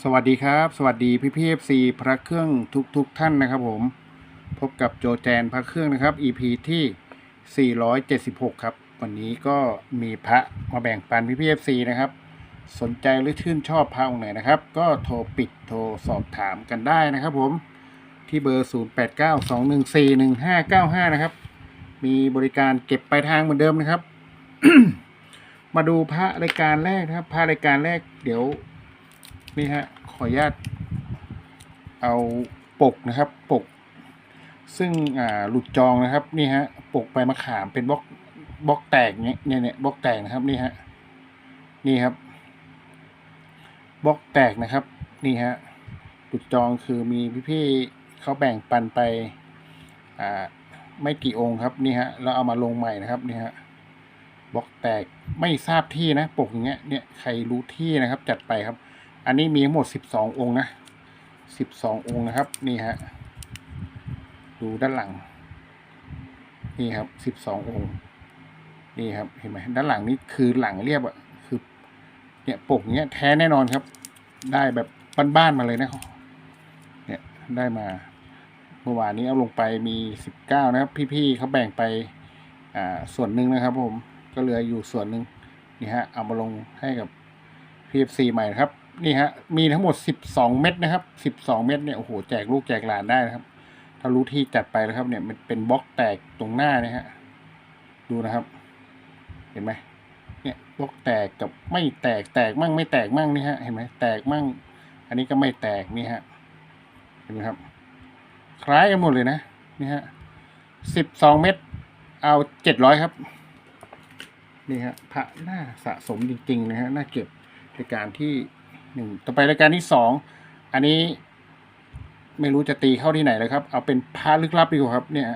สวัสดีครับ สวัสดีพี่พีเอฟซีพระเครื่องทุกทุกๆท่านนะครับผมพบกับโจแจนพระเครื่องนะครับ EP ที่ 476 ครับ วันนี้ก็มีพระมาแบ่งปันพี่พีเอฟซีนะครับ สนใจหรือชื่นชอบพระองค์ไหนนะครับ ก็โทรปิดโทรสอบถามกันได้นะครับผมที่เบอร์ 0892141595 นะครับ มีบริการเก็บปลายทางเหมือนเดิมนะครับ มาดูพระรายการแรกนะครับ พระรายการแรกเดี๋ยว นี่ฮะ ขออนุญาต เอาปกนะครับ ปก ซึ่งหลุดจองนะครับ นี่ฮะ ปกใบมะขามเป็นบล็อกบล็อกแตกเนี่ยเนี่ยเนี่ยบล็อกแตกนะครับนี่ฮะนี่ครับบล็อกแตกนะครับ นี่ฮะหลุดจองคือมีพี่ๆเขาแบ่งปันไปอ่าไม่กี่องค์ครับนี่ฮะแล้วเอามาลงใหม่นะครับนี่ฮะบล็อกแตกไม่ทราบที่นะปกอย่างเงี้ยเนี่ยใครรู้ที่นะครับ จัดไปครับ อันนี้มีทั้งหมดสิบสององค์นะสิบสององค์นะครับ นี่ฮะ ดูด้านหลัง นี่ครับสิบสององค์ นี่ครับ เห็นไหมด้านหลังนี่คือหลังเรียบอะคือ เนี่ยปกเนี้ยแท้แน่นอนครับ ได้แบบบ้านๆมาเลยนะเนี่ยได้มา เมื่อวานนี้เอาลงไปมีสิบเก้านะครับ พี่ๆเขาแบ่งไป อ่า ส่วนหนึ่งนะครับผม ก็เหลืออยู่ส่วนหนึ่งนี่ฮะ เอามาลงให้กับ PFC ใหม่นะครับ นี่ฮะ มีทั้งหมด 12 เม็ดนะครับ 12 เม็ดเนี่ย โอ้โห แจกลูกแจกหลานได้นะครับ ถ้ารู้ที่จัดไปแล้วครับ เนี่ย มันเป็นบล็อกแตกตรงหน้านี่ฮะ ดูนะครับ เห็นไหมเนี่ย บล็อกแตกกับไม่แตก แตกมั่งไม่แตกมั่งนี่ฮะ เห็นไหมแตกมั่ง อันนี้ก็ไม่แตกนี่ฮะ เห็นไหมครับ คล้ายกันหมดเลยนะ นี่ฮะ 12 เม็ด เอา700ครับ นี่ฮะ พระน่าสะสมจริงๆนะฮะ น่าเก็บรายการที่ หนึ่งต่อไปรายการที่สองอันนี้ไม่รู้จะตีเข้าที่ไหนเลยครับ เอาเป็นพระลึกลับดีกว่าครับ เนี่ย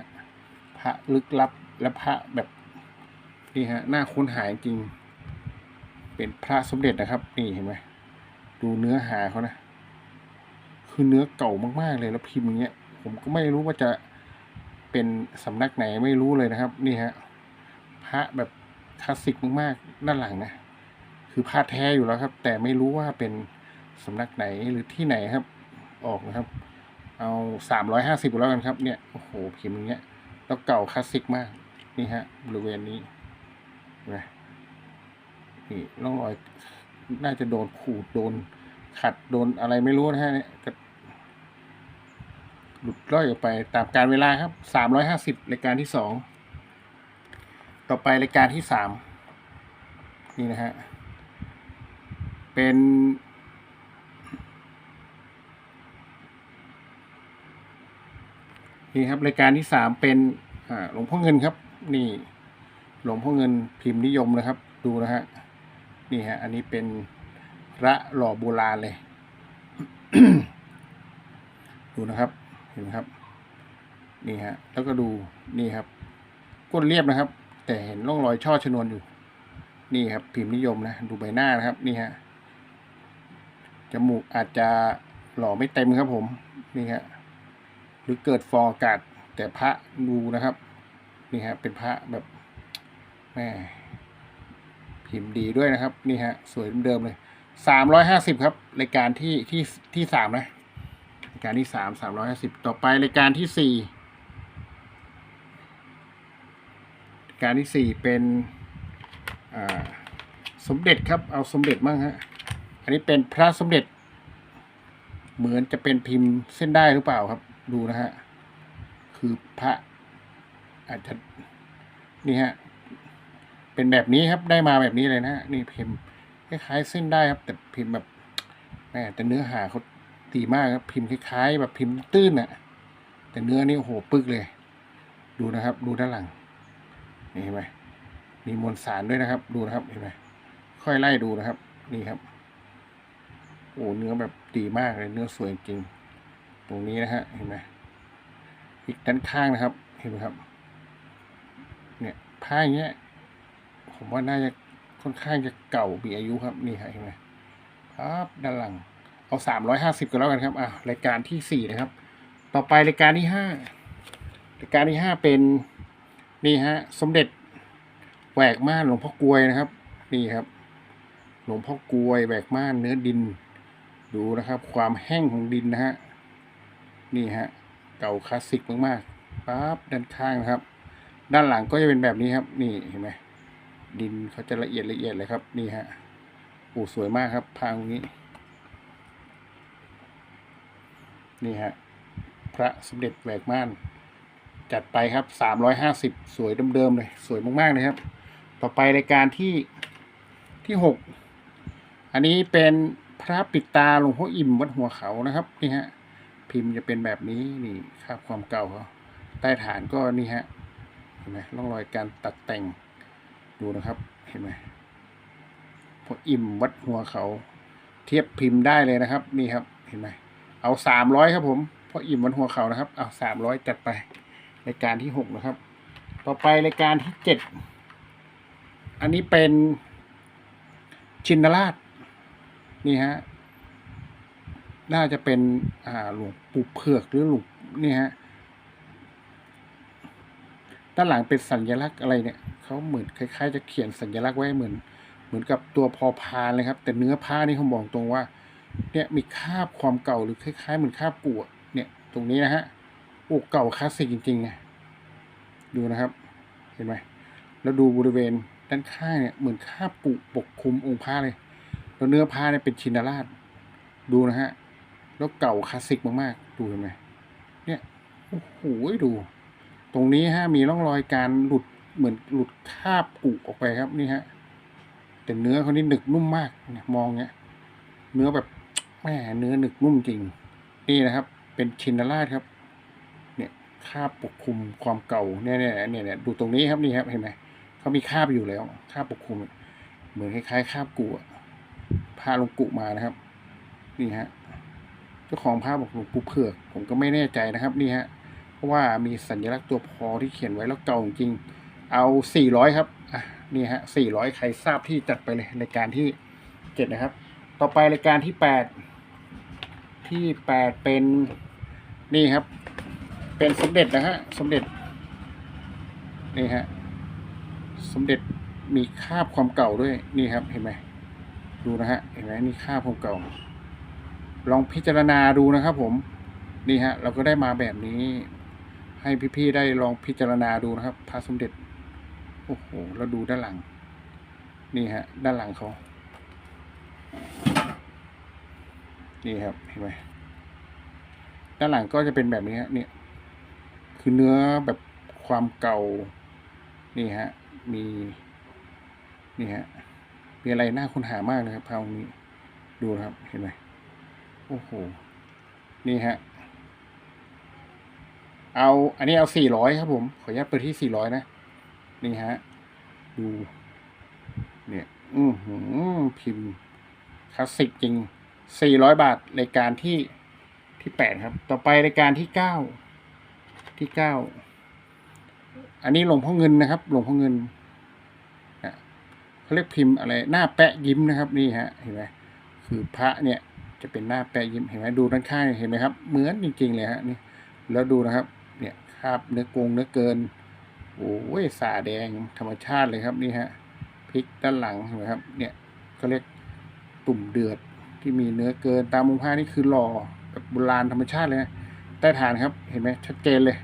พระลึกลับและพระแบบนี่ฮะหน้าค้นหาจริง เป็นพระสมเด็จนะครับ นี่เห็นไหมดูเนื้อหาเขานะ คือเนื้อเก่ามากๆเลยแล้วพิมพ์อย่างเงี้ย ผมก็ไม่รู้ว่าจะเป็นสำนักไหนไม่รู้เลยนะครับ นี่ฮะพระแบบคลาสสิกมากๆด้านหลังนะ คือผ้าแท้อยู่แล้วครับ แต่ไม่รู้ว่าเป็นสำนักไหนหรือที่ไหนครับ ออกนะครับ เอาสามร้อยห้าสิบแล้วกันครับเนี่ยโอ้โหพิมพ์อย่างเงี้ยแล้วเก่าคลาสสิกมากนี่ฮะบริเวณนี้นไหมนี่ร่องรอยน่าจะโดนขูดโดนขัดโดนอะไรไม่รู้นะฮะเนี่ยหลุดร่อยออกไปตามการเวลาครับสามร้อยห้าสิบรายการที่สองต่อไปรายการที่สามนี่นะฮะ เป็น นี่ครับรายการที่สามเป็นหลวงพ่อเงินครับ นี่หลวงพ่อเงินพิมพ์นิยมนะครับ ดูนะฮะนี่ฮะอันนี้เป็นพระหล่อโบราณเลย ดูนะครับ เห็นครับ นี่ฮะ แล้วก็ดูนี่ครับก้นเรียบนะครับ แต่เห็นร่องรอยช่อชนวนอยู่ นี่ครับ พิมพ์นิยมนะ ดูใบหน้านะครับ นี่ฮะ มูกอาจจะหล่อไม่เต็มครับผมนี่ฮะหรือเกิดฟองอากาศแต่พระดูนะครับนี่ฮะเป็นพระแบบแม่พิมพ์ดีด้วยนะครับนี่ฮะสวยเดิมเลยสามร้อยห้าสิบครับรายการที่ที่ที่สามนะรายการที่สามสามร้อยห้าสิบต่อไปรายการที่สี่รายการที่สี่เป็นสมเด็จครับเอาสมเด็จมั่งฮะ อันนี้เป็นพระสมเด็จ เหมือนจะเป็นพิมพ์เส้นได้หรือเปล่าครับ ดูนะฮะ คือพระ อาจจะนี่ฮะ เป็นแบบนี้ครับ ได้มาแบบนี้เลยนะฮะ นี่พิมพ์คล้ายๆเส้นได้ครับ แต่พิมพ์แบบแหมแต่เนื้อหาเขาดีมากครับ พิมพ์คล้ายๆ แบบพิมพ์ตื้นอะแต่เนื้อนี่โอ้โหปึกเลย ดูนะครับ ดูด้านหลังนี่เห็นไหมมีมวลสารด้วยนะครับ ดูนะครับเห็นไหมค่อยไล่ดูนะครับ นี่ครับ โอ้เนื้อแบบดีมากเลยเนื้อสวยจริง ตรงนี้นะฮะเห็นไหมอีกด้านข้างนะครับ เห็นไหมครับ เนี่ยผ้าอย่างเงี้ย ผมว่าน่าจะค่อนข้างจะเก่ามีอายุครับนี่ฮะเห็นไหมครับด้านหลัง เอาสามร้อยห้าสิบกันแล้วกันครับอะรายการที่สี่นะครับ ต่อไปรายการที่ห้ารายการที่ห้าเป็นนี่ฮะ สมเด็จแหวกม่านหลวงพ่อกลวยนะครับ นี่ครับ หลวงพ่อกลวยแหวกม่านเนื้อดิน ดูนะครับ ความแห้งของดินนะฮะนี่ฮะเก่าคลาสสิกมากๆปั๊บด้านข้างนะครับ ด้านหลังก็จะเป็นแบบนี้ครับ นี่เห็นไหมดินเขาจะละเอียดละเอียดเลยครับ นี่ฮะโอ้สวยมากครับพางนี้ นี่ฮะพระสมเด็จแหวกม่าน จัดไปครับสามร้อยห้าสิบสวยเดิมๆเลย สวยมากๆเลยครับ ต่อไปรายการที่ที่หกอันนี้เป็น พระปิดตาหลวงพ่ออิ่มวัดหัวเขานะครับนี่ฮะพิมพ์จะเป็นแบบนี้นี่คราบความเก่าเขาใต้ฐานก็นี่ฮะเห็นไหมร่องรอยการตัดแต่งดูนะครับเห็นไหมพออิ่มวัดหัวเขา เทียบพิมพ์ได้เลยนะครับ นี่ครับเห็นไหมเอาสามร้อยครับผมพออิ่มวัดหัวเขานะครับ เอาสามร้อยจัดไปรายการที่หกนะครับ ต่อไปรายการที่เจ็ดอันนี้เป็นชินราช นี่ฮะน่าจะเป็นหลวงปู่เผือกหรือหลวงนี่ฮะด้านหลังเป็นสัญลักษณ์อะไรเนี่ยเขาเหมือนคล้ายๆ จะเขียนสัญลักษณ์ไว้เหมือน เหมือนกับตัวพอพานเลยครับ แต่เนื้อผ้านี่เขาบอกตรงว่า เนี่ยมีคราบความเก่าหรือคล้ายๆเหมือนคราบกู่อะเนี่ยตรงนี้นะฮะโอ้เก่าคลาสสิกจริงๆไงดูนะครับ เห็นไหมแล้วดูบริเวณด้านข้างเนี่ยเหมือนคราบกุปกคลุมองค์พระเลย แล้วเนื้อผ้าเนี่ยเป็นชินราช ดูนะฮะ แล้วเก่าคลาสสิกมากๆ ดูเห็นไหมเนี่ย โอ้โหดู ตรงนี้ฮะมีร่องรอยการหลุดเหมือนหลุดคาบกุออกไปครับนี่ฮะ แต่เนื้อเขานี่หนึกนุ่มมากเนี่ยมองเนี้ย เนื้อแบบแหมเนื้อหนึกนุ่มจริง นี่นะครับ เป็นชินราชครับ เนี่ยคาบปกคลุมความเก่าเนี่ยเนี่ยเนี่ยเนี่ยดูตรงนี้ครับนี่ครับเห็นไหมเขามีคาบอยู่แล้วคาบปกคลุม เหมือนคล้ายๆคาบกุอะ พาลงกุมานะครับ นี่ฮะเจ้าของภาพบอกหลวงปู่เผือก ผมก็ไม่แน่ใจนะครับ นี่ฮะเพราะว่ามีสัญลักษณ์ตัวพอที่เขียนไว้แล้วเก่าจริง เอาสี่ร้อยครับอะนี่ฮะสี่ร้อยใครทราบที่จัดไปเลยรายการที่เจ็ดนะครับ ต่อไปรายการที่แปดที่แปดเป็นนี่ครับ เป็นสมเด็จนะฮะสมเด็จนี่ฮะสมเด็จมีคาบความเก่าด้วยนี่ครับเห็นไหม ดูนะฮะเห็นไหมนี่คราบความเก่า ลองพิจารณาดูนะครับ ผมนี่ฮะ เราก็ได้มาแบบนี้ ให้พี่ๆได้ลองพิจารณาดูนะครับ พระสมเด็จโอ้โหแล้วดูด้านหลัง นี่ฮะ ด้านหลังเขานี่ครับเห็นไหมด้านหลังก็จะเป็นแบบนี้ฮะเนี่ยคือเนื้อแบบความเก่า นี่ฮะ มี นี่ฮะ มีอะไรน่าค้นหามากเลยครับพระองค์นี้ดูนะครับเห็นไหมโอ้โหนี่ฮะเอาอันนี้เอาสี่ร้อยครับผม ขออนุญาตเปิดที่สี่ร้อยนะ นี่ฮะ ดู เนี่ย อือหือพิมพ์คลาสสิกจริงสี่ร้อยบาทรายการที่ที่แปดครับ ต่อไปรายการที่เก้าที่เก้าอันนี้หลวงพ่อเงินนะครับหลวงพ่อเงิน เขาเรียกพิมพ์อะไรหน้าแปะยิ้มนะครับนี่ฮะเห็นไหมคือพระเนี่ยจะเป็นหน้าแปะยิ้มเห็นไหมดูด้านข้างเห็นไหมครับ เหมือนจริงๆเลยฮะนี่แล้วดูนะครับ เนี่ยคราบเนื้อกงเนื้อเกินโอ้ยสาแดงธรรมชาติเลยครับนี่ฮะพริกด้านหลังเห็นไหมครับ เนี่ยเขาเรียกตุ่มเดือดที่มีเนื้อเกินตามมุมผ้านี่คือหล่อแบบโบราณธรรมชาติเลยนะใต้ฐานครับเห็นไหมชัดเจนเลย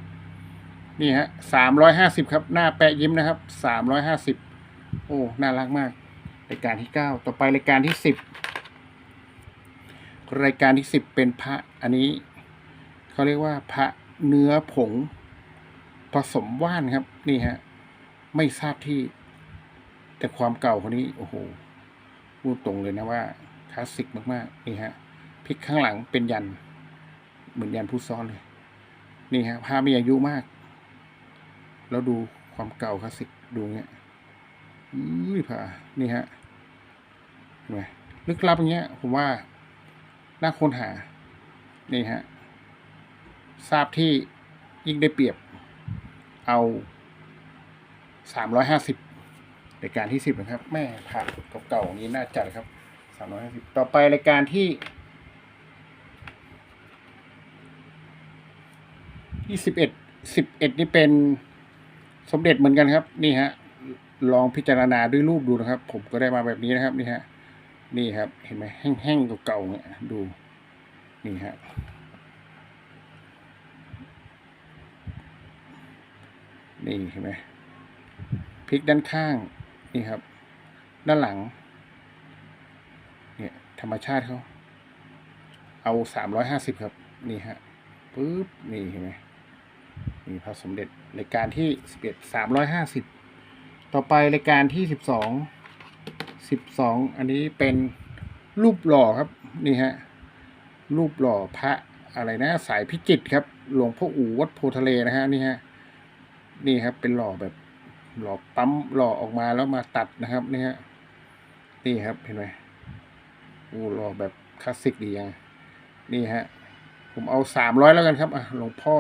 นี่ฮะสามร้อยห้าสิบครับ หน้าแปะยิ้มนะครับสามร้อยห้าสิบ โอ้ น่ารักมาก รายการที่เก้าต่อไปรายการที่สิบรายการที่สิบเป็นพระอันนี้เขาเรียกว่าพระเนื้อผง ผสมว่านครับ นี่ฮะ ไม่ทราบที่ แต่ความเก่าคนนี้ โอ้โหพูดตรงเลยนะว่าคลาสสิกมากๆนี่ฮะพลิกข้างหลังเป็นยัน เหมือนยันผู้ซ้อนเลย นี่ฮะผ้ามีอายุมาก แล้วดูความเก่าคลาสสิกดูเงี้ย อุ้ยผ้านี่ฮะเห็นไหมลึกลับอย่างเงี้ย ผมว่าน่าค้นหา นี่ฮะ ทราบที่ยิ่งได้เปรียบ เอาสามร้อยห้าสิบรายการที่สิบนะครับ แม่ผ่าเก่าๆนี้น่าจัดครับสามร้อยห้าสิบต่อไปรายการที่ที่สิบเอ็ดสิบเอ็ดนี่เป็นสมเด็จเหมือนกันครับ นี่ฮะ ลองพิจารณาด้วยรูปดูนะครับ ผมก็ได้มาแบบนี้นะครับนี่ฮะนี่ครับ เห็นไหมแห้งๆเก่าๆเนี่ยดูนี่ฮะนี่เห็นไหมพลิกด้านข้างนี่ครับ ด้านหลัง เนี่ย ธรรมชาติเขาเอาสามร้อยห้าสิบครับ นี่ฮะปึ๊บนี่เห็นไหมนี่พระสมเด็จรายการที่สิบเอ็ดสามร้อยห้าสิบ ต่อไปรายการที่สิบสองสิบสองอันนี้เป็นรูปหล่อครับนี่ฮะรูปหล่อพระอะไรนะ สายพิจิตครับ หลวงพ่ออู่วัดโพทะเลนะฮะนี่ฮะนี่ครับเป็นหล่อแบบหล่อปั๊มหล่อออกมาแล้วมาตัดนะครับนี่ฮะนี่ครับเห็นไหมโอ้หล่อแบบคลาสสิกดียังนี่ฮะผมเอาสามร้อยแล้วกันครับอะหลวงพ่อ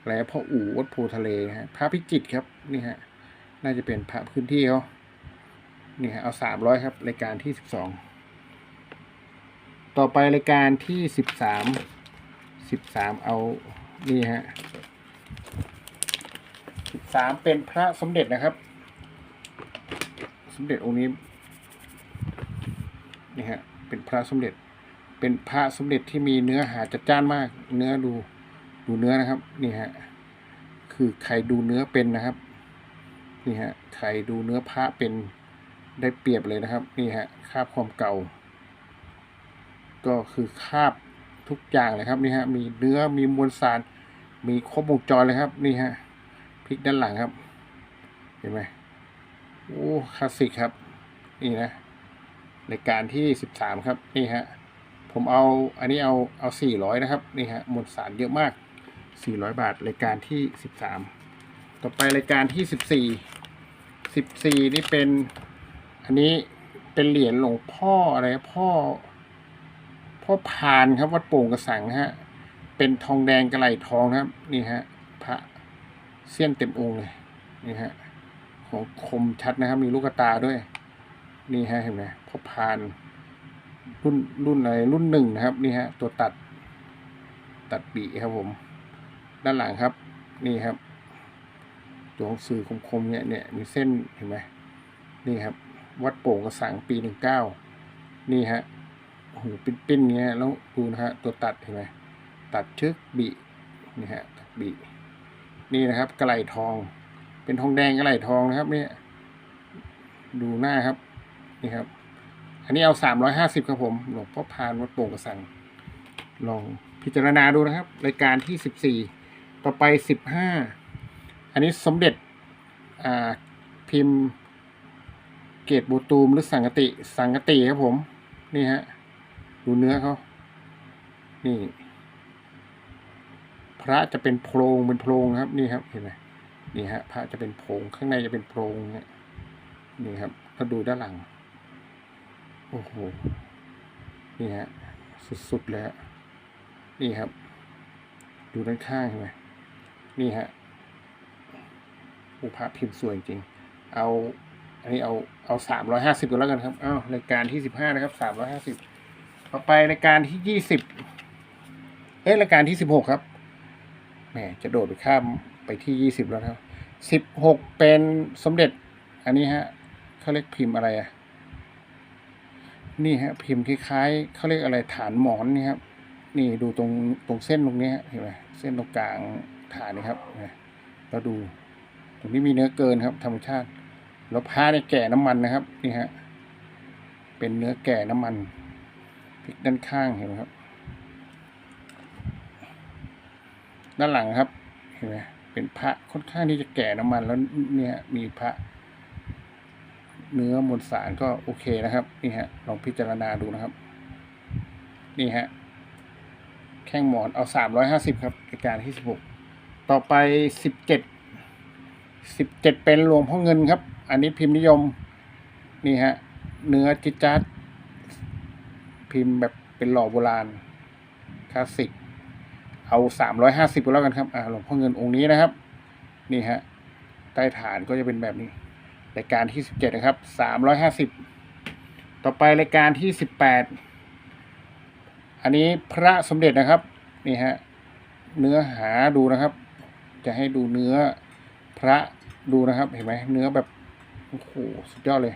อะไรพ่ออู่วัดโพทะเลฮะพระพิจิตครับนี่ฮะ น่าจะเป็นพระพื้นที่เขานี่ฮะเอาสามร้อยครับ รายการที่สิบสองต่อไปรายการที่สิบสามสิบสามเอานี่ฮะสิบสามเป็นพระสมเด็จนะครับ สมเด็จองค์นี้นี่ฮะเป็นพระสมเด็จ เป็นพระสมเด็จที่มีเนื้อหาจัดจ้านมาก เนื้อดูดูเนื้อนะครับ นี่ฮะคือใครดูเนื้อเป็นนะครับ นี่ฮะใครดูเนื้อพระเป็นได้เปรียบเลยนะครับ นี่ฮะคาบความเก่า ก็คือคาบทุกอย่างเลยครับนี่ฮะมีเนื้อมีมวลสาร มีครบวงจรเลยครับ นี่ฮะพลิกด้านหลังครับ เห็นไหมโอ้คลาสสิกครับ นี่นะรายการที่สิบสามครับนี่ฮะผมเอาอันนี้เอาเอาสี่ร้อยนะครับนี่ฮะมวลสารเยอะมากสี่ร้อยบาทรายการที่สิบสามต่อไปรายการที่สิบสี่ สิบสี่นี่เป็น อันนี้เป็นเหรียญหลวงพ่ออะไรพ่อ พ่อพานครับวัดโป่งกระสังฮะ เป็นทองแดงกระไหลทองครับ นี่ฮะ พระเสี้ยนเต็มองค์เลยนี่ฮะ ของคมชัดนะครับ มีลูกตาด้วย นี่ฮะเห็นไหมพ่อพานรุ่นรุ่นอะไรรุ่นหนึ่งนะครับ นี่ฮะ ตัวตัดตัดบีครับผม ด้านหลังครับ นี่ครับ ตัวหนังสือคมๆเนี่ยเนี่ยมีเส้นเห็นไหมนี่ครับ วัดโป่งกระสังปีหนึ่งเก้านี่ฮะโอ้โหปิ้นๆเงี้ยแล้วดูนะฮะตัวตัดเห็นไหมตัดชึกบีนี่ฮะตัดบีนี่นะครับกระไหลทอง เป็นทองแดงกระไหลทองนะครับ เนี่ย ดูหน้าครับนี่ครับ อันนี้เอาสามร้อยห้าสิบครับผมหลวงพ่อพานวัดโป่งกระสังลองพิจารณาดูนะครับ รายการที่สิบสี่ต่อไปสิบห้า อันนี้สมเด็จพิมพ์เกตบูตูมหรือสังกติ สังกติครับผม นี่ฮะ ดูเนื้อเขา นี่ พระจะเป็นโพรงเป็นโพรงครับ นี่ครับ เห็นไหมนี่ฮะ พระจะเป็นโพรง ข้างในจะเป็นโพรงเนี่ยนี่ครับก็ดูด้านหลัง โอ้โห นี่ฮะ สุดๆเลยฮะนี่ครับ ดูด้านข้างเห็นไหมนี่ฮะ อ้พระพิมพ์สวยจริง เอาอันนี้เอาเอาสามร้อยห้าสิบก็แล้วกันครับอ้าวรายการที่สิบห้านะครับสามร้อยห้าสิบต่อไปรายการที่ยี่สิบเอ้ยรายการที่สิบหกครับแหมจะโดดไปข้ามไปที่ยี่สิบแล้วครับสิบหกเป็นสมเด็จ อันนี้ฮะเขาเรียกพิมพ์อะไรอะนี่ฮะพิมพ์คล้ายๆเขาเรียกอะไรฐานหมอนนี่ครับนี่ดูตรงตรงเส้นตรงนี้เห็นไหมเส้นตรงกลางฐานนี่ครับเราดู รงนี้มีเนื้อเกินครับ ธรรมชาติแล้วผ้าเนี่ยแก่น้ำมันนะครับนี่ฮะเป็นเนื้อแก่น้ำมันพลิกด้านข้างเห็นไหมครับ ด้านหลังครับเห็นไหมเป็นพระค่อนข้างที่จะแก่น้ำมันแล้วเนี่ยมีพระ เนื้อมวลสารก็โอเคนะครับนี่ฮะลองพิจารณาดูนะครับ นี่ฮะแข้งหมอนเอาสามร้อยห้าสิบครับรายการที่สิบหกต่อไปสิบเจ็ด สิบเจ็ดเป็นหลวงพ่อเงินครับ อันนี้พิมพ์นิยม นี่ฮะ เนื้อจิจัดพิมพ์แบบเป็นหล่อโบราณคลาสสิก เอาสามร้อยห้าสิบก็แล้วกันครับอ่าหลวงพ่อเงินองค์นี้นะครับ นี่ฮะ ใต้ฐานก็จะเป็นแบบนี้ รายการที่สิบเจ็ดนะครับสามร้อยห้าสิบต่อไปรายการที่สิบแปดอันนี้พระสมเด็จนะครับ นี่ฮะ เนื้อหาดูนะครับ จะให้ดูเนื้อพระ ดูนะครับเห็นไหมเนื้อแบบโอ้โหสุดยอดเลย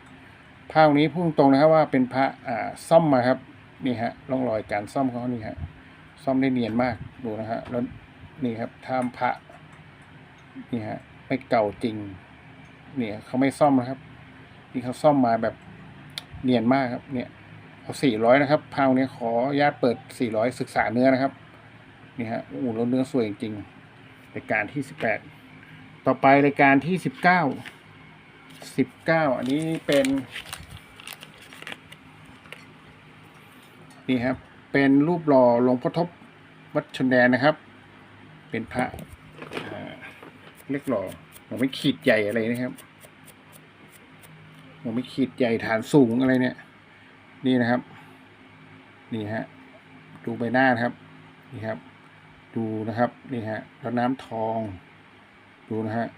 ภาพนี้พุ่งตรงนะครับว่าเป็นพระอ่าซ่อมมาครับนี่ฮะร่องรอยการซ่อมเขานี่ฮะซ่อมได้เนียนมากดูนะฮะแล้วนี่ครับถ้ามพระนี่ฮะไม่เก่าจริงเนี่ยเขาไม่ซ่อมนะครับนี่เขาซ่อมมาแบบเนียนมากครับเนี่ยเอาสี่ร้อยนะครับพาวนี้ขอญาตเปิดสี่ร้อยศึกษาเนื้อนะครับนี่ฮะโอ้โหแล้วเนื้อสวยจริงๆรายการที่สิบแปด ต่อไปรายการที่สิบเก้าสิบเก้าอันนี้เป็นนี่ครับ เป็นรูปหล่อหลวงพ่อทบวัดชนแดนนะครับ เป็นพระเล็กหล่อหลวงไม่ขีดใหญ่อะไรนะครับหลวงไม่ขีดใหญ่ฐานสูงอะไรเนี่ย นี่นะครับ นี่ฮะดูใบหน้านครับ นี่ครับ ดูนะครับ นี่ฮะแล้วน้ำทอง ดูนะฮะ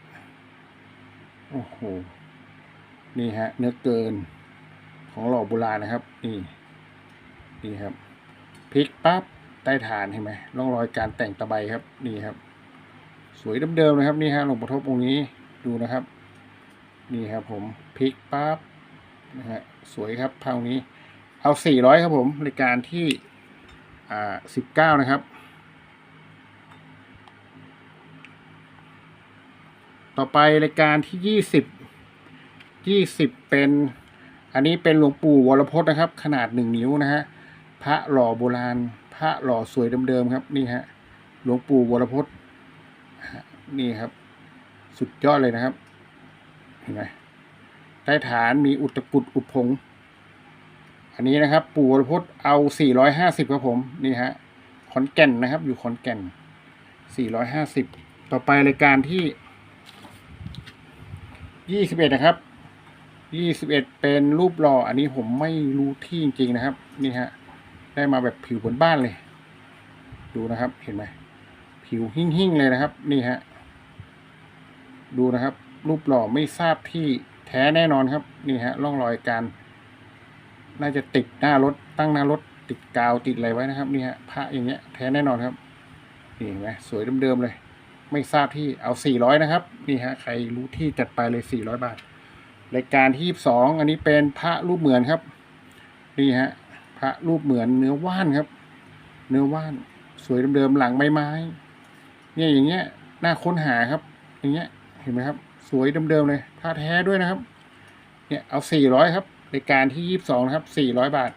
โอ้โห นี่ฮะ เนื้อเกินของหล่อโบราณนะครับ นี่ นี่ครับพลิกปั๊บใต้ฐานเห็นไหมร่องรอยการแต่งตะไบครับ นี่ครับ สวยเดิมๆนะครับ นี่ฮะหลวงพ่ทบองค์นี้ดูนะครับ นี่ครับ ผมพลิกปั๊บนะฮะสวยครับพานี้ เอาสี่ร้อยครับผมรายการที่อ่าสิบเก้านะครับ ต่อไปรายการที่ยี่สิบยี่สิบเป็น อันนี้เป็นหลวงปู่วรพจน์นะครับ ขนาดหนึ่งนิ้วนะฮะพระหล่อโบราณ พระหล่อสวยเดิมๆครับนี่ฮะหลวงปู่วรพจน์นี่ครับ สุดยอดเลยนะครับเห็นไหมใต้ฐานมีอุตกุดอุดผงอันนี้นะครับ ปู่วรพจน์เอา 450ครับผมนี่ฮะขอนแก่นนะครับ อยู่ขอนแก่น 450 ต่อไปรายการที่ 21นะครับ21เป็นรูปหล่อ อันนี้ผมไม่รู้ที่จริงๆนะครับ นี่ฮะ ได้มาแบบผิวบนบ้านเลย ดูนะครับ เห็นไหม ผิวหิ่งๆเลยนะครับ นี่ฮะ ดูนะครับ รูปหล่อไม่ทราบที่แท้แน่นอนครับ นี่ฮะ ร่องรอยการ น่าจะติดหน้ารถ ตั้งหน้ารถ ติดกาวติดอะไรไว้นะครับ นี่ฮะ พระอย่างเงี้ย แท้แน่นอนครับ นี่เห็นไหมสวยเดิมๆเลย ไม่ทราบที่เอาสี่ร้อยนะครับ นี่ฮะใครรู้ที่จัดไปเลยสี่ร้อยบาท รายการที่สองอันนี้เป็นพระรูปเหมือนครับ นี่ฮะพระรูปเหมือนเนื้อว่านครับ เนื้อว่าน สวยเดิมๆหลังไม้ไม้ เนี่ยอย่างเงี้ยน่าค้นหาครับ อย่างเงี้ยเห็นไหมครับ สวยเดิมๆเลยผ้าแท้ด้วยนะครับ เนี่ยเอาสี่ร้อยครับรายการที่ยี่สิบสองนะครับสี่ร้อยบาท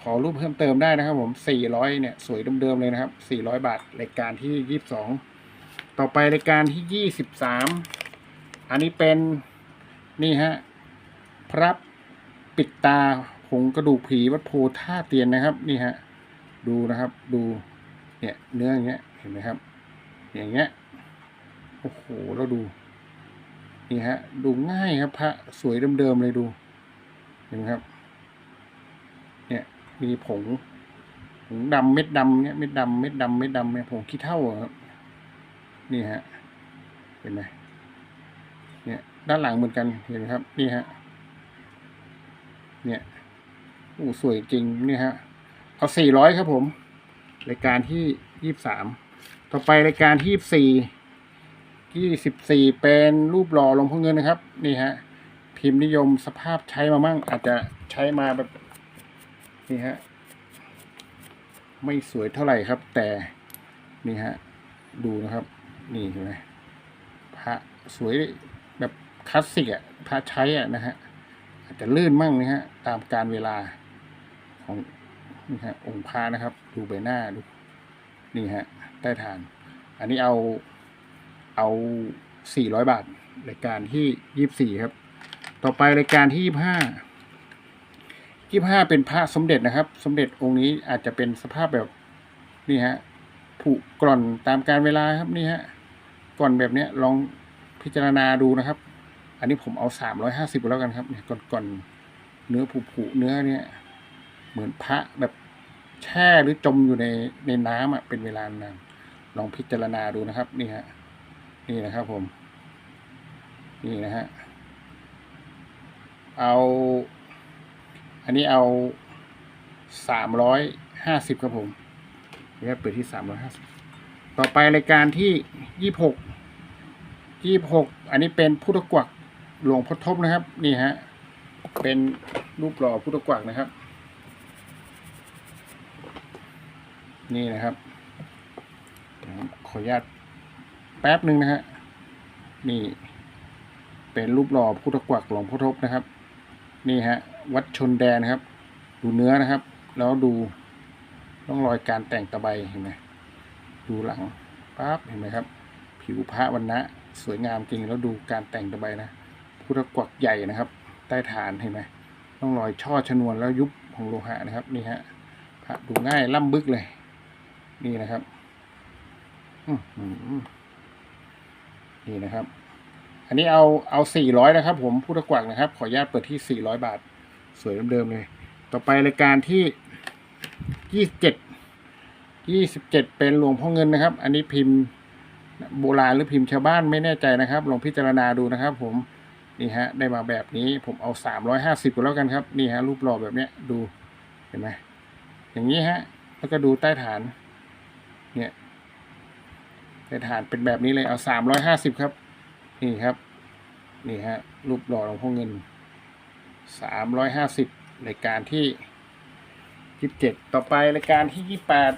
ขอรูปเพิ่มเติมได้นะครับผมสี่ร้อยเนี่ย สวยเดิมๆเลยนะครับสี่ร้อยบาท รายการที่ยี่สิบสอง ต่อไปรายการที่ยี่สิบสามอันนี้เป็นนี่ฮะพระปิดตาผงกระดูกผีวัดโพท่าเตียนนะครับ นี่ฮะดูนะครับ ดู เนี่ยเนื้ออย่างเงี้ยเห็นไหมครับ อย่างเงี้ยโอ้โหแล้วดูนี่ฮะ ดูง่ายครับพระสวยเดิมๆเลยดูเห็นไหมครับ เนี่ยมีผงผงดำเม็ดดำเนี่ยเม็ดดำเม็ดดำเม็ดดำเนี่ยผงขี้เท่าอะครับ นี่ฮะ เห็นไหมเนี่ย ด้านหลังเหมือนกัน เห็นไหมครับ นี่ฮะ เนี่ยโอ้สวยจริง นี่ฮะ เอาสี่ร้อยครับผม รายการที่ยี่สิบสาม ต่อไปรายการที่ยี่สิบสี่ยี่สิบสี่เป็นรูปหล่อหลวงพ่อเงินนะครับ นี่ฮะ พิมพ์นิยมสภาพใช้มามั่ง อาจจะใช้มาแบบ นี่ฮะ ไม่สวยเท่าไหร่ครับ แต่ นี่ฮะ ดูนะครับ นี่เห็นไหมพระสวยแบบคลาสสิกอะพระใช้อะนะฮะอาจจะลื่นมั่งนะฮะตามการเวลาของนี่ฮะองค์พระนะครับ ดูใบหน้าดูนี่ฮะใต้ฐาน อันนี้เอาเอาสี่ร้อยบาทรายการที่ยี่สี่ครับ ต่อไปรายการที่ยี่ห้ายี่ห้าเป็นพระสมเด็จนะครับ สมเด็จองค์นี้อาจจะเป็นสภาพแบบนี่ฮะผุกร่อนตามการเวลาครับนี่ฮะ ก่อนแบบเนี้ยลองพิจารณาดูนะครับ อันนี้ผมเอาสามร้อยห้าสิบแล้วกันครับเนี่ยก่อนก่อนเนื้อผุผุเนื้อเนี่ย เหมือนพระแบบแช่หรือจมอยู่ในในน้ำอะเป็นเวลานานลองพิจารณาดูนะครับ นี่ฮะนี่นะครับผม นี่นะฮะเอา อันนี้เอาสามร้อยห้าสิบครับผมนี่ครับเปิดที่สามร้อยห้าสิบ ต่อไปรายการที่ยี่หกยี่หกอันนี้เป็นพุทธกวักหลวงพ่อทบนะครับ นี่ฮะ เป็นรูปหล่อพุทธกวักนะครับ นี่นะครับ ขออนุญาตแป๊บหนึ่งนะฮะ นี่ เป็นรูปหล่อพุทธกวักหลวงพ่อทบนะครับ นี่ฮะ วัดชนแดนนะครับ ดูเนื้อนะครับ แล้วดูร่องรอยการแต่งตะไบเห็นไหม ดูหลังปั๊บเห็นไหมครับ ผิวพระวันนะสวยงามจริงแล้วดูการแต่งตะไบนะพุทธกวักใหญ่นะครับ ใต้ฐานเห็นไหมร่องรอยช่อชนวนแล้วยุบของโลหะนะครับนี่ฮะพระดูง่ายล่ำบึกเลย นี่นะครับนี่นะครับ อันนี้เอาเอาสี่ร้อยนะครับ ผมพุทธกวักนะครับ ขออนุญาตเปิดที่สี่ร้อยบาท สวยเดิมๆเลย ต่อไปรายการที่ยี่สิบเจ็ด ยี่สิบเจ็ดเป็นหลวงพ่อเงินนะครับ อันนี้พิมพ์โบราณหรือพิมพ์ชาวบ้านไม่แน่ใจนะครับ ลองพิจารณาดูนะครับ ผมนี่ฮะได้มาแบบนี้ผมเอาสามร้อยห้าสิบก็แล้วกันครับนี่ฮะรูปหล่อแบบเนี้ยดูเห็นไหมอย่างนี้ฮะ แล้วก็ดูใต้ฐาน เนี่ยใต้ฐานเป็นแบบนี้เลยเอาสามร้อยห้าสิบครับ นี่ครับ นี่ฮะรูปหล่อหลวงพ่อเงินสามร้อยห้าสิบรายการที่ยี่สิบเจ็ดต่อไปรายการที่ยี่แปด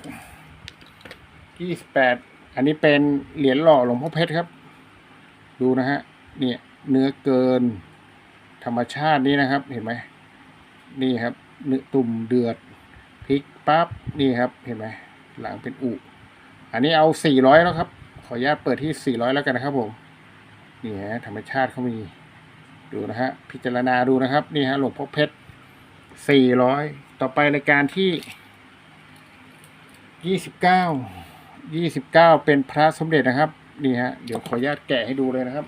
ยี่สิบแปดอันนี้เป็นเหรียญหล่อหลวงพ่อเพชรครับ ดูนะฮะเนี่ยเนื้อเกินธรรมชาตินี่นะครับเห็นไหมนี่ครับเนื้อตุ่มเดือดพลิกปั๊บนี่ครับเห็นไหมหลังเป็นอุอันนี้เอาสี่ร้อยแล้วครับ ขออนุญาตเปิดที่สี่ร้อยแล้วกันนะครับผมนี่ฮะธรรมชาติเขามีดูนะฮะพิจารณาดูนะครับนี่ฮะหลวงพ่อเพชรสี่ร้อยต่อไปรายการที่ยี่สิบเก้า ยี่สิบเก้าเป็นพระสมเด็จนะครับ นี่ฮะ เดี๋ยวขออนุญาตแกะให้ดูเลยนะครับ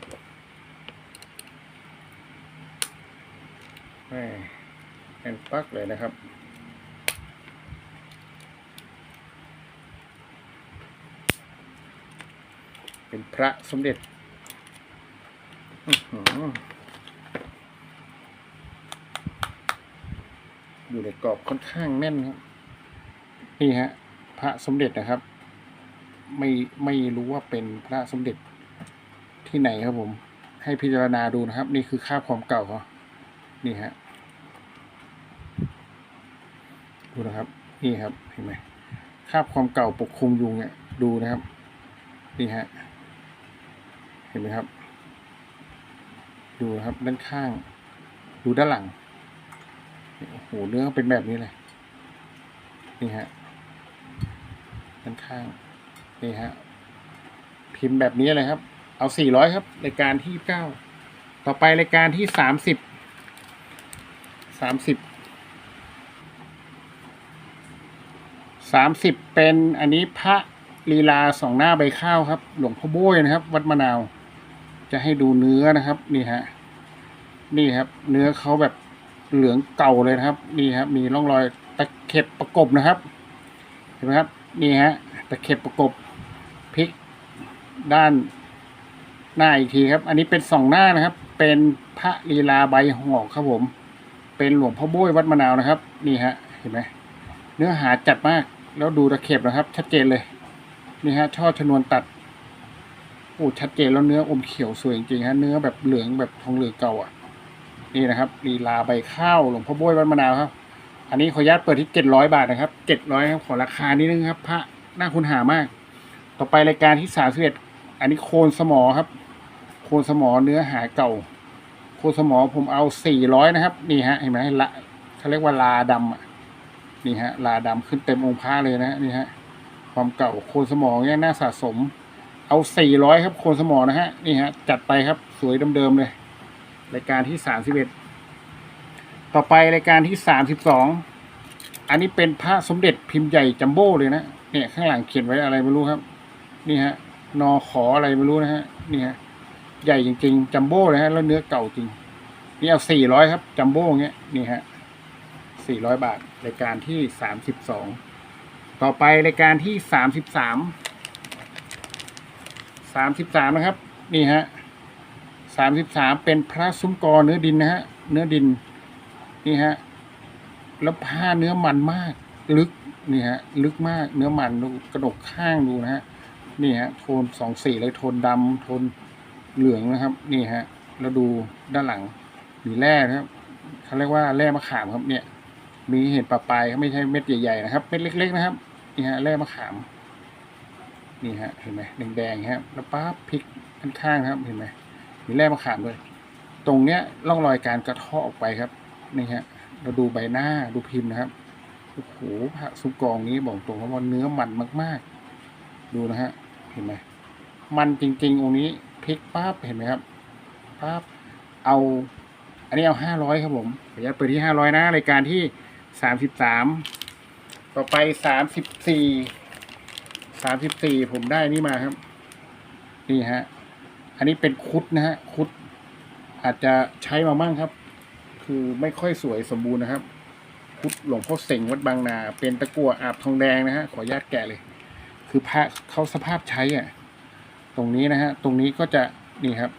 แอนปักเลยนะครับ เป็นพระสมเด็จอยู่ในกรอบค่อนข้างแน่นครับ นี่ฮะ พระสมเด็จนะครับ ไม่ไม่รู้ว่าเป็นพระสมเด็จที่ไหนครับผม ให้พิจารณาดูนะครับ นี่คือค่าบความเก่าเขานี่ฮะดูนะครับ นี่ครับเห็นไหมคาบความเก่าปกคลุมอยู่เนี่ยดูนะครับ นี่ฮะเห็นไหมครับ ดูนะครับด้านข้าง ดูด้านหลังโอ้โหเนื้อเป็นแบบนี้เลย นี่ฮะด้านข้าง นี่ฮะพิมพ์แบบนี้เลยครับ เอาสี่ร้อยครับรายการที่เก้าต่อไปรายการที่สามสิบสามสิบสามสิบเป็นอันนี้พระลีลาสองหน้าใบข้าวครับ หลวงพ่อโบ้ยนะครับ วัดมะนาว จะให้ดูเนื้อนะครับ นี่ฮะนี่ครับ เนื้อเขาแบบเหลืองเก่าเลยนะครับ นี่ครับ มีร่องรอยตะเข็บประกบนะครับ เห็นไหมครับ นี่ฮะตะเข็บประกบ ด้านหน้าอีกทีครับ อันนี้เป็นสองหน้านะครับ เป็นพระลีลาใบหอกครับผม เป็นหลวงพ่อโบ้ยวัดมะนาวนะครับ นี่ฮะ เห็นไหมเนื้อหาจัดมาก แล้วดูตะเข็บนะครับ ชัดเจนเลย นี่ฮะ ช่อชนวนตัด โอ้ ชัดเจนแล้วเนื้ออมเขียวสวยจริงๆฮะ เนื้อแบบเหลืองแบบทองเหลืองเก่าอะ นี่นะครับลีลาใบข้าวหลวงพ่อโบ้ยวัดมะนาวครับ อันนี้ขออนุญาตเปิดที่เจ็ดร้อยบาทนะครับ เจ็ดร้อยครับ ขอราคานิดนึงครับ พระน่าคุณหามาก ต่อไปรายการที่สามสิบเอ็ด อันนี้โคนสมอครับ โคนสมอเนื้อหาเก่า โคนสมอผมเอาสี่ร้อยนะครับ นี่ฮะเห็นไหมละเขาเรียกว่าลาดำอะนี่ฮะ ลาดำขึ้นเต็มองค์พระเลยนะนี่ฮะ ความเก่าโคนสมองเนี่ยน่าสะสม เอาสี่ร้อยครับโคนสมองนะฮะนี่ฮะ จัดไปครับสวยเดิมๆเลยรายการที่สามสิบเอ็ดต่อไปรายการที่สามสิบสองอันนี้เป็นพระสมเด็จพิมพ์ใหญ่จัมโบ้เลยนะเนี่ยข้างหลังเขียนไว้อะไรไม่รู้ครับ นี่ฮะ นอขออะไรไม่รู้นะฮะนี่ฮะใหญ่จริงๆจัมโบ้เลยฮะแล้วเนื้อเก่าจริง นี่เอาสี่ร้อยครับจัมโบ้เงี้ยนี่ฮะสี่ร้อยบาทรายการที่สามสิบสองต่อไปรายการที่สามสิบสามสามสิบสามนะครับ นี่ฮะสามสิบสามเป็นพระซุ้มกอเนื้อดินนะฮะเนื้อดินนี่ฮะแล้วผ้าเนื้อมันมาก ลึกนี่ฮะลึกมากเนื้อมันดูกระดกข้างดูนะฮะ นี่ฮะโทนสองสีเลยโทนดำโทนเหลืองนะครับ นี่ฮะแล้วดูด้านหลังมีแร่นะครับเขาเรียกว่าแร่มะขามครับเนี่ย มีเห็นปลาปลายไม่ใช่เม็ดใหญ่ๆนะครับเม็ดเล็ก ๆ นะครับนี่ฮะแร่มะขามนี่ฮะเห็นไหมแดงๆครับแล้วปั๊บพลิกข้างๆครับเห็นไหมมีแร่มะขามด้วยตรงเนี้ยร่องรอยการกระเทาะออกไปครับนี่ฮะเราดูใบหน้าดูพิมพ์นะครับโอ้โหพระสุกองนี้บอกตรงว่าเนื้อมันมาก ๆ ดูนะฮะ เห็นไหมมันจริงๆองค์นี้พลิกปั๊บเห็นไหมครับปั๊บเอา อันนี้เอาห้าร้อยครับผมขออนุญาตเปิดที่ห้าร้อยนะรายการที่สามสิบสามต่อไปสามสิบสี่สามสิบสี่ผมได้นี่มาครับ นี่ฮะ อันนี้เป็นคุดนะฮะ คุด อาจจะใช้มามั่งครับ คือไม่ค่อยสวยสมบูรณ์นะครับ คุดหลวงพ่อเสงวัดบางนา เป็นตะกั่วอาบทองแดงนะฮะ ขออนุญาตแกะเลย คือพระเขาสภาพใช้อะตรงนี้นะฮะตรงนี้ก็จะนี่ครับ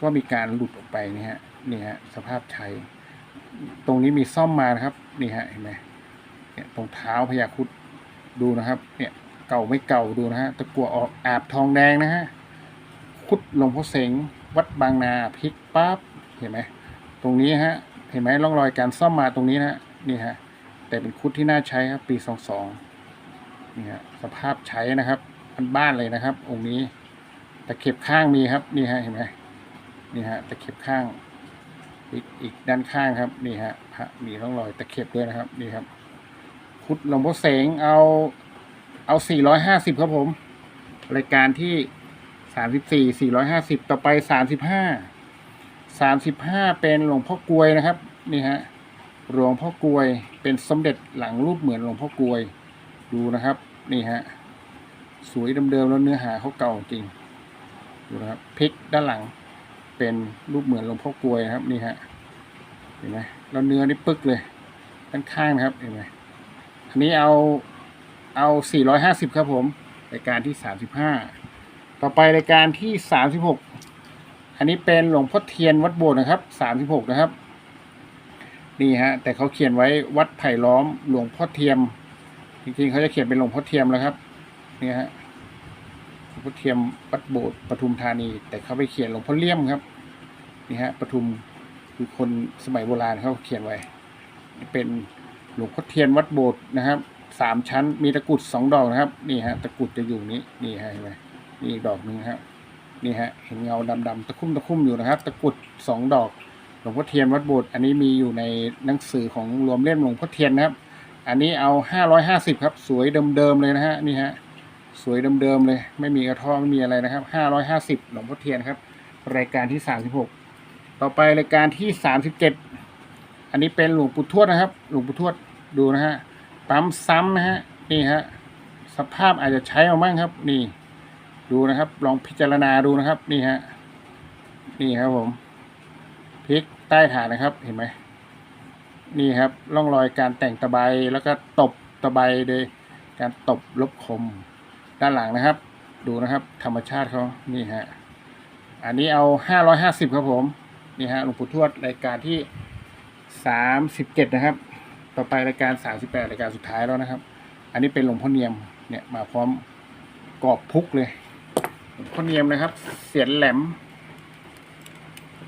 ก็มีการหลุดออกไปนี่ฮะนี่ฮะสภาพใช้ ตรงนี้มีซ่อมมานะครับนี่ฮะเห็นไหมเนี่ยตรงเท้าพญาคุดดูนะครับ เนี่ยเก่าไม่เก่าดูนะฮะตะกั่วออกอาบทองแดงนะฮะคุดหลวงพ่อเสงวัดบางนาพลิกปั๊บเห็นไหมตรงนี้ฮะเห็นไหมร่องรอยการซ่อมมาตรงนี้นะฮะนี่ฮะแต่เป็นคุดที่น่าใช้ครับปีสองสอง นี่ฮะสภาพใช้นะครับบ้านเลยนะครับ องค์นี้ตะเข็บข้างมีครับนี่ฮะเห็นไหมนี่ฮะตะเข็บข้างอีกอีกด้านข้างครับนี่ฮะพระมีร่องรอยตะเข็บด้วยนะครับนี่ครับคุดหลวงพ่อเสงเอาเอาสี่ร้อยห้าสิบครับผม รายการที่สามสิบสี่สี่ร้อยห้าสิบต่อไปสามสิบห้าสามสิบห้าเป็นหลวงพ่อกลวยนะครับ นี่ฮะหลวงพ่อกลวยเป็นสมเด็จหลังรูปเหมือนหลวงพ่อกลวย ดูนะครับ นี่ฮะ สวยเดิมๆแล้วเนื้อหาเขาเก่าจริง ดูนะครับพลิกด้านหลังเป็นรูปเหมือนหลวงพ่อกลวยครับ นี่ฮะ เห็นไหมแล้วเนื้อนี่ปึกเลยด้านข้างนะครับ เห็นไหมอันนี้เอาเอา 450 ครับผม รายการที่ 35 ต่อไปรายการที่ 36 อันนี้เป็นหลวงพ่อเทียนวัดโบสถ์นะครับ 36 นะครับ นี่ฮะ แต่เขาเขียนไว้วัดไผ่ล้อมหลวงพ่อเทียม จริงๆเขาจะเขียนเป็นหลวงพ่อเทียมแล้วครับนี่ฮะหลวงพ่อเทียมวัดโบสถ์ปทุมธานี แต่เขาไปเขียนหลวงพ่อเลี่ยมครับนี่ฮะปทุมคือคนสมัยโบราณเขาเขียนไว้ เป็นหลวงพ่อเทียนวัดโบสถ์นะครับสามชั้นมีตะกุดสองดอกนะครับ นี่ฮะตะกุดจะอยู่นี้นี่ฮะเห็นไหมนี่อีกดอกหนึ่งครับนี่ฮะเห็นเงาดำๆตะคุ่มตะคุ่มอยู่นะครับ ตะกุดสองดอกหลวงพ่อเทียนวัดโบสถ์อันนี้มีอยู่ในหนังสือของรวมเล่มหลวงพ่อเทียนนะครับ อันนี้เอาห้าร้อยห้าสิบครับ สวยเดิมๆเลยนะฮะนี่ฮะสวยเดิมๆเลย ไม่มีกระท่อไม่มีอะไรนะครับห้าร้อยห้าสิบหลวงพ่อเทียนครับ รายการที่สามสิบหกต่อไปรายการที่สามสิบเจ็ดอันนี้เป็นหลวงปู่ทวดนะครับ หลวงปู่ทวดดูนะฮะปั๊มซ้ำนะฮะนี่ฮะสภาพอาจจะใช้เอามั่งครับ นี่ ดูนะครับ ลองพิจารณาดูนะครับ นี่ฮะนี่ครับผมพลิกใต้ฐานนะครับเห็นไหม นี่ครับร่องรอยการแต่งตะไบแล้วก็ตบตะไบโดยการตบลบคมด้านหลังนะครับ ดูนะครับ ธรรมชาติเขานี่ฮะอันนี้เอาห้าร้อยห้าสิบครับผมนี่ฮะหลวงปู่ทวดรายการที่สามสิบเจ็ดนะครับ ต่อไปรายการสามสิบแปดรายการสุดท้ายแล้วนะครับ อันนี้เป็นหลวงพ่อเนียมเนี่ยมาพร้อมกรอบพุกเลยหลวงพ่อเนียมนะครับ เสียนแหลม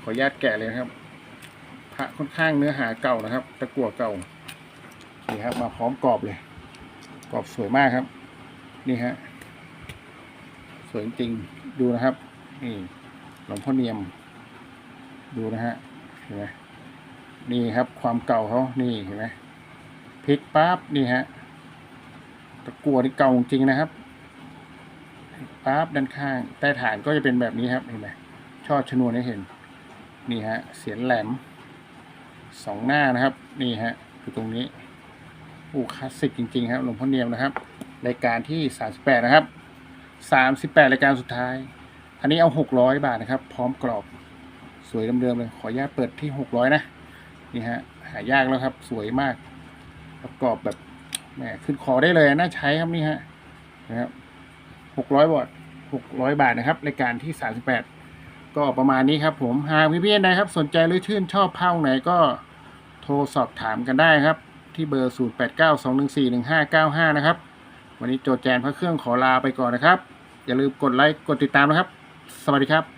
ขออนุญาตแกะเลยครับ พระค่อนข้างเนื้อหาเก่านะครับ ตะกั่วเก่า นี่ครับ มาพร้อมกรอบเลย กรอบสวยมากครับ นี่ฮะ สวยจริง ดูนะครับ นี่หลวงพ่อเนียม ดูนะฮะ เห็นไหมนี่ครับ ความเก่าเขา นี่เห็นไหมพลิกปั๊บ นี่ฮะ ตะกั่วที่เก่าจริงนะครับปั๊บด้านข้าง ใต้ฐานก็จะเป็นแบบนี้ครับ เห็นไหมช่อชนวนให้เห็น นี่ฮะ เสียนแหลม สองหน้านะครับ นี่ฮะอยู่ตรงนี้โอ้คลาสสิกจริง ๆ ครับหลวงพ่อเนียมนะครับรายการที่สามสิบแปดนะครับสามสิบแปดรายการสุดท้าย อันนี้เอาหกร้อยบาทนะครับ พร้อมกรอบสวยเดิมๆเลย ขออนุญาตเปิดที่หกร้อยนะนี่ฮะหายากแล้วครับ สวยมาก ประกอบแบบแหมขึ้นคอได้เลยน่าใช้ครับนี่ฮะนะครับหกร้อยบาทหกร้อยบาทนะครับรายการที่สามสิบแปด ก็ประมาณนี้ครับผมหากพี่ๆนะครับ สนใจหรือชื่นชอบผ้าไหนก็โทรสอบถามกันได้ครับ ที่เบอร์ 0892141595 นะครับ วันนี้โจทย์แจนพระเครื่องขอลาไปก่อนนะครับ อย่าลืมกดไลค์กดติดตามนะครับ สวัสดีครับ